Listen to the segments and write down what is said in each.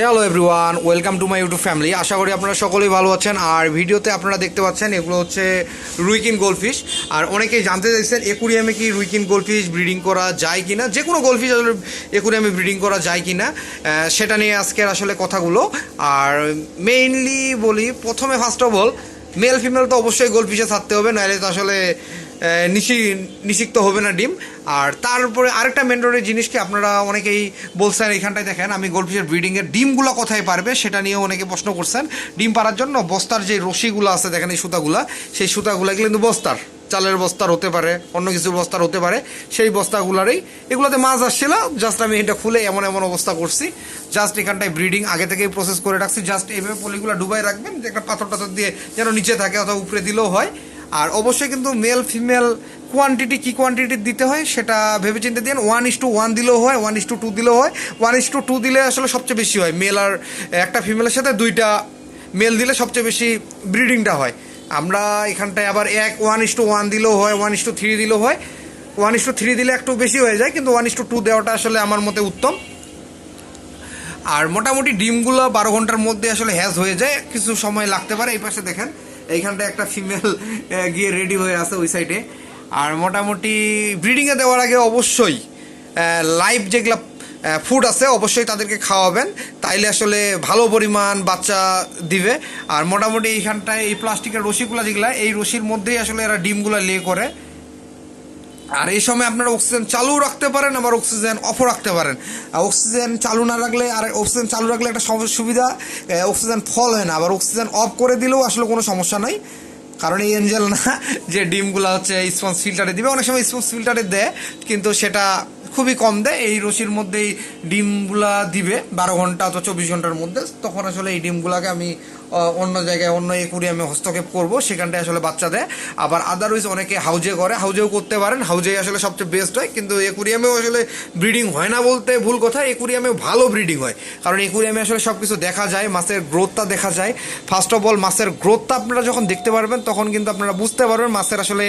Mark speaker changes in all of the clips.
Speaker 1: Hello everyone welcome to my YouTube family আশা করি আপনারা সকলেই ভালো আছেন। আর ভিডিওতে আপনারা দেখতে পাচ্ছেন, এগুলো হচ্ছে রুইকিন গোলফিশ আর অনেকেই জানতে চাইছেন, একুরিয়ামে কি রুইকিন গোলফিশ ব্রিডিং করা যায় কি না যে কোনো গোলফিশ আসলে একুরিয়ামে ব্রিডিং করা যায় কি না সেটা নিয়ে আজকের আসলে কথাগুলো। আর মেইনলি বলি, প্রথমে first of all male female তো অবশ্যই গোলফিশে থাকতে হবে, নাহলে তো আসলে নিশি, নিষিক্ত হবে না ডিম। আর তারপরে আরেকটা মেন্টরের জিনিস কি, আপনারা অনেকেই বলছেন এখানটায় দেখেন, আমি গোলফিশের ব্রিডিংয়ের ডিমগুলো কোথায় পারবে সেটা নিয়ে অনেকে প্রশ্ন করছেন। ডিম পারার জন্য বস্তার যে রশিগুলো আছে, দেখেন এই সুতাগুলা, সেই সুতাগুলো কিন্তু বস্তার, চালের বস্তার হতে পারে, অন্য কিছু বস্তার হতে পারে, সেই বস্তাগুলারই। এগুলোতে মাছ আসছিল জাস্ট আমি এটা খুলে এমন এমন অবস্থা করছি জাস্ট এখানটায় ব্রিডিং আগে থেকেই প্রসেস করে রাখছি জাস্ট এইভাবে পলিগুলো ডুবাই রাখবেন একটা পাথর টাথর দিয়ে যেন নিচে থাকে অথবা উপরে দিলেও হয়। আর অবশ্যই কিন্তু মেল ফিমেল কোয়ান্টিটি কি কোয়ান্টিটি দিতে হয় সেটা ভেবে ভেবেচিন্তে দিন ওয়ান ইস টু ওয়ান দিলেও হয় ওয়ান ইস টু টু দিলেও হয়। ওয়ান ইস টু টু দিলে আসলে সবচেয়ে বেশি হয়। মেল আর একটা ফিমেলের সাথে দুইটা মেল দিলে সবচেয়ে বেশি ব্রিডিংটা হয়। আমরা এখানটায় আবার এক ওয়ান ইস টু ওয়ান দিলেও হয় ওয়ান ইস টু থ্রি দিলেও হয়। ওয়ান ইস টু থ্রি দিলে একটু বেশি হয়ে যায়, কিন্তু ওয়ান ইস টু টু দেওয়াটা আসলে আমার মতে উত্তম। আর মোটামুটি ডিমগুলো বারো ঘণ্টার মধ্যে আসলে হ্যাজ হয়ে যায়। কিছু সময় লাগতে পারে। এই পাশে দেখেন। এইখানটা একটা ফিমেল গিয়ে রেডি হয়ে আছে ওই সাইডে আর মোটামুটি ব্রিডিংয়ে দেওয়ার আগে অবশ্যই লাইভ যেগুলো ফুড আছে, অবশ্যই তাদেরকে খাওয়াবেন। তাইলে আসলে ভালো পরিমাণ বাচ্চা দিবে। আর মোটামুটি এইখানটায় এই প্লাস্টিকের রশিগুলো যেগুলো, এই রশির মধ্যেই আসলে এরা ডিমগুলো লে করে। আর এই সময় আপনারা অক্সিজেন চালু রাখতে পারেন, আবার অক্সিজেন অফও রাখতে পারেন। অক্সিজেন চালু না রাখলে, আর অক্সিজেন চালু রাখলে একটা সুবিধা অক্সিজেন ফল হয় না। আবার অক্সিজেন অফ করে দিলেও আসলে কোনো সমস্যা নাই। কারণ এই এঞ্জেল না, যে ডিমগুলো হচ্ছে স্পঞ্জ ফিল্টারে দিবে, অনেক সময় স্পঞ্জ ফিল্টারে দেয়, কিন্তু সেটা খুবই কম দেয়। এই রশির মধ্যেই ডিমগুলা দিবে বারো ঘণ্টা অথবা চব্বিশ ঘণ্টার মধ্যে। তখন আসলে এই ডিমগুলাকে আমি অন্য জায়গায়, অন্য একুরিয়ামে হস্তক্ষেপ করব। সেখানটায় আসলে বাচ্চা দেয়। আবার আদারওয়াইজ অনেকে হাউজে করে। হাউজেও করতে পারেন। হাউজে আসলে সবচেয়ে বেস্ট হয়। কিন্তু একুরিয়ামেও আসলে ব্রিডিং হয় না বলতে ভুল কথা। একুরিয়ামেও ভালো ব্রিডিং হয়। কারণ একুরিয়ামে আসলে সব কিছু দেখা যায়। মাছের গ্রোথটা দেখা যায়। ফার্স্ট অফ অল মাছের গ্রোথটা আপনারা যখন দেখতে পারবেন, তখন কিন্তু আপনারা বুঝতে পারবেন মাছের আসলে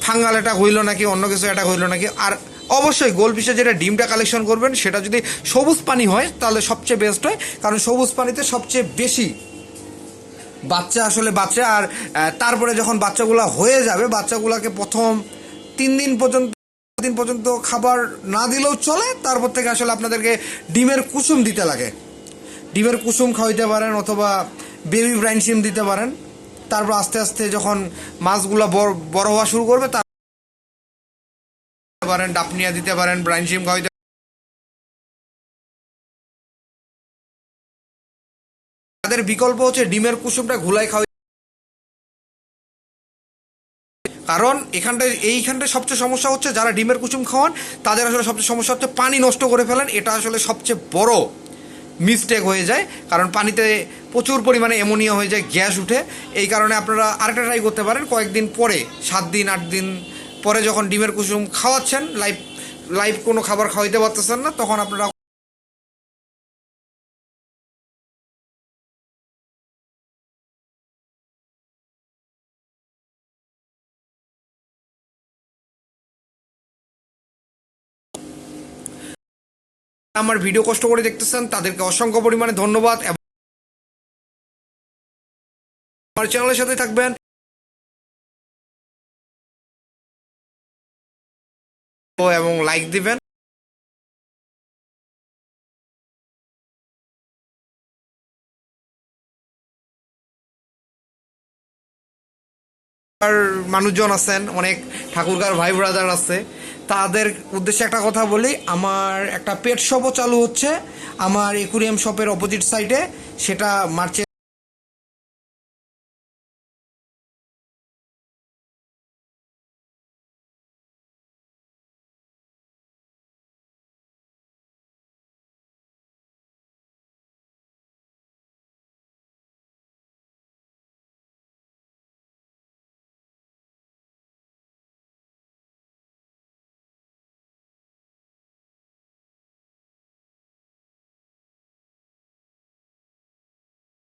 Speaker 1: ফাঙ্গাল অ্যাটাক হইল নাকি, অন্য কিছু অ্যাটাক হইল নাকি। আর অবশ্যই গোলফিশে যেটা ডিমটা কালেকশন করবেন, সেটা যদি সবুজ পানি হয়, তাহলে সবচেয়ে বেস্ট হয়। কারণ সবুজ পানিতে সবচেয়ে বেশি বাচ্চা আসলে বাচ্চা, আর তারপরে যখন বাচ্চাগুলো হয়ে যাবে, বাচ্চাগুলোকে প্রথম তিন দিন পর্যন্ত দিন পর্যন্ত খাবার না দিলেও চলে, তারপর থেকে আসলে আপনাদেরকে ডিমের কুসুম দিতে লাগে। ডিমের কুসুম খাওয়াইতে পারেন অথবা বেবি ব্রাইন সিম দিতে পারেন। তারপর আস্তে আস্তে যখন মাছগুলো বড় বড় হওয়া শুরু করবে তার পারেন, ডাপনিয়া দিতে পারেন, ব্রাইন সিম খাওয়াইতে তাদের বিকল্প হচ্ছে ডিমের কুসুমটা ঘুলাই খাওয়াই। কারণ এখানটায়, এইখানটায় সবচেয়ে সমস্যা হচ্ছে যারা ডিমের কুসুম খাওয়ান, তাদের আসলে সবচেয়ে সমস্যা হচ্ছে পানি নষ্ট করে ফেলেন। এটা আসলে সবচেয়ে বড় মিস্টেক হয়ে যায়, কারণ পানিতে প্রচুর পরিমাণে অ্যামোনিয়া হয়ে যায়, গ্যাস উঠে। এই কারণে আপনারা আরেকটা ট্রাই করতে পারেন, কয়েকদিন পরে, সাত দিন, আট দিন পরে যখন ডিমের কুসুম খাওয়াচ্ছেন, লাইভ লাইভ কোনো খাবার খাওয়াইতে পারতেছেন না, তখন আপনারা আমার ভিডিও কষ্ট করে দেখতেছেন, তাদেরকে অসংখ্য পরিমাণে ধন্যবাদ। এবং আমার চ্যানেলের সাথে থাকবেন। এবং লাইক দিবেন। মানুষজন আছেন, অনেক ঠাকুরগার ভাই ব্রাদার আছে। তাদের উদ্দেশ্যে একটা কথা বলি, আমার একটা পেট শপও চালু হচ্ছে। আমার একুরিয়াম শপের অপোজিট সাইডে সেটা মার্চে